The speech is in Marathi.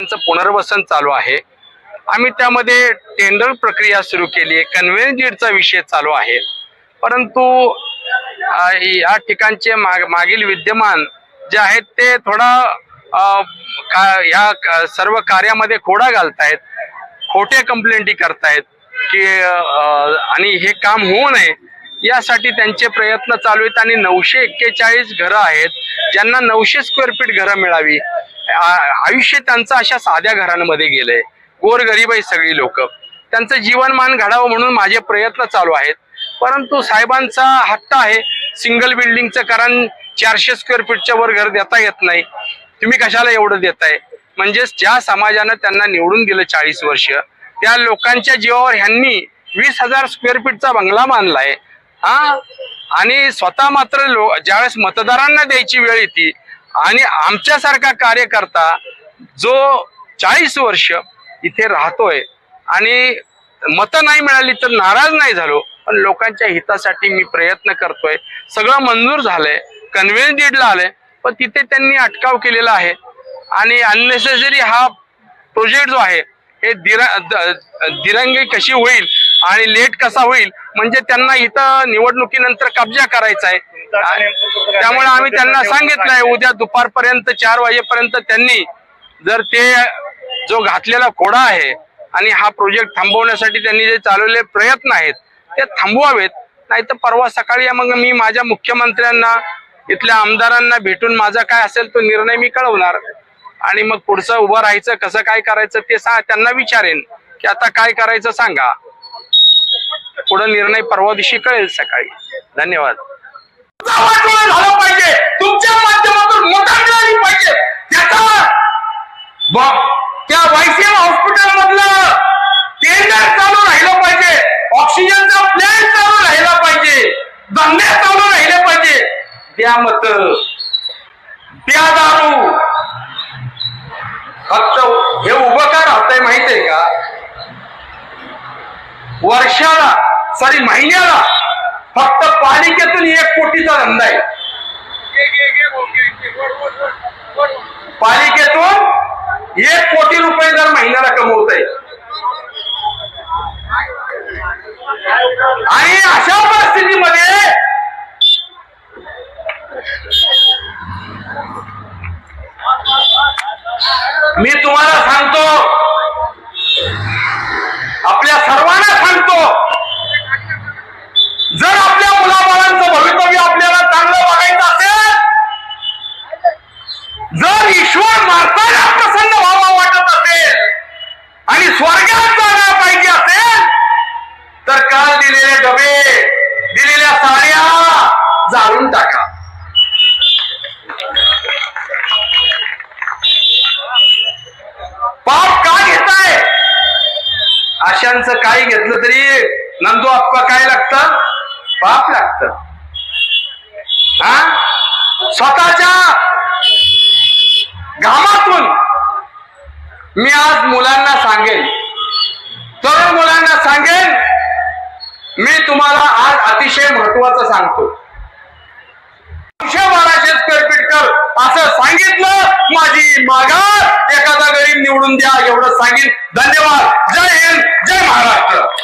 त्यांचं पुनर्वसन चालू आहे. आम्ही त्यामध्ये टेंडर प्रक्रिया सुरू केली आहे. कन्व्हेन्स विषय चालू आहे. परंतु या ठिकाणचे माग मागील विद्यमान जे आहेत ते थोडा का या सर्व कार्यामध्ये खोडा घालतायत. खोटे कंप्लेंटी करतायत की आणि हे काम होऊ नये. यासाठी त्यांचे प्रयत्न चालू आहेत आणि नऊशे एक्केचाळीस घरं आहेत ज्यांना नऊशे स्क्वेअर फीट घरं मिळावी. आयुष्य त्यांचं अशा साध्या घरांमध्ये गेलंय. गोरगरीब आहे सगळी लोक. त्यांचं जीवनमान घडावं म्हणून माझे प्रयत्न चालू आहेत. परंतु साहेबांचा हट्ट आहे सिंगल बिल्डिंगचं कारण चारशे स्क्वेअर फीटच्या वर घर देता येत नाही. तुम्ही कशाला एवढं देताय? म्हणजेच ज्या समाजानं त्यांना निवडून दिलं चाळीस वर्ष त्या लोकांच्या जीवावर ह्यांनी वीस हजार स्क्वेअर फीटचा बंगला मानलाय हा? आणि स्वतः मात्र लो ज्यावेळेस मतदारांना द्यायची वेळ येते आणि आमच्यासारखा कार्यकर्ता जो चाळीस वर्ष इथे राहतोय आणि मतं नाही मिळाली तर नाराज नाही झालो पण लोकांच्या हितासाठी मी प्रयत्न करतोय. सगळं मंजूर झालंय कन्व्हेन्स डीडला आलंय पण तिथे त्यांनी अटकाव केलेला आहे. आणि अननेसेसरी हा प्रोजेक्ट जो आहे हे दिरा दिरंगी कशी होईल आणि लेट कसा होईल म्हणजे त्यांना इथं निवडणुकीनंतर कब्जा करायचा आहे. त्यामुळे आम्ही त्यांना सांगितलंय उद्या दुपारपर्यंत चार वाजेपर्यंत त्यांनी जर ते जो घातलेला खोडा आहे आणि हा प्रोजेक्ट थांबवण्यासाठी त्यांनी जे चालवले प्रयत्न आहेत ते थांबवावेत. नाही तर परवा सकाळी मग मी माझ्या मुख्यमंत्र्यांना इथल्या आमदारांना भेटून माझा काय असेल तो निर्णय मी कळवणार. आणि मग पुढचं उभं राहायचं कसं काय करायचं ते सा त्यांना विचारेन. की आता काय करायचं सांगा. पुढे निर्णय परवा दिवशी कळेल सकाळी धन्यवाद झालं पाहिजे तुमच्या माध्यमातून मोठा मिळाली पाहिजे त्याचा त्या वायसीएम हॉस्पिटल मधलं टेंडर चालू राहिलं पाहिजे ऑक्सिजनचा प्लॅन चालू राहिला पाहिजे धंदे चालू राहिले पाहिजे द्या मत द्या दारू फक्त हे उभं का राहतंय माहितीये का वर्षाला सॉरी महिन्याला. फक्त पालिकेतून एक कोटीचा धंदा आहे. पालिकेतून एक कोटी रुपये जर महिन्याला कमवत आहे आणि अशा परिस्थितीमध्ये मी तुम्हाला सांगतो नंदू काय लागतं? पाप लागत. स्वतःच्या घामातून मी आज मुलांना सांगेन. तरुण मुलांना सांगेन मी तुम्हाला आज अतिशय महत्वाचं सांगतो. दोनशे बाराशे स्क्वेअर फीट कर. असं सांगितलं माझी माघार. एखादा गरीब निवडून द्या एवढं सांगेन. धन्यवाद. जय हिंद जय महाराष्ट्र.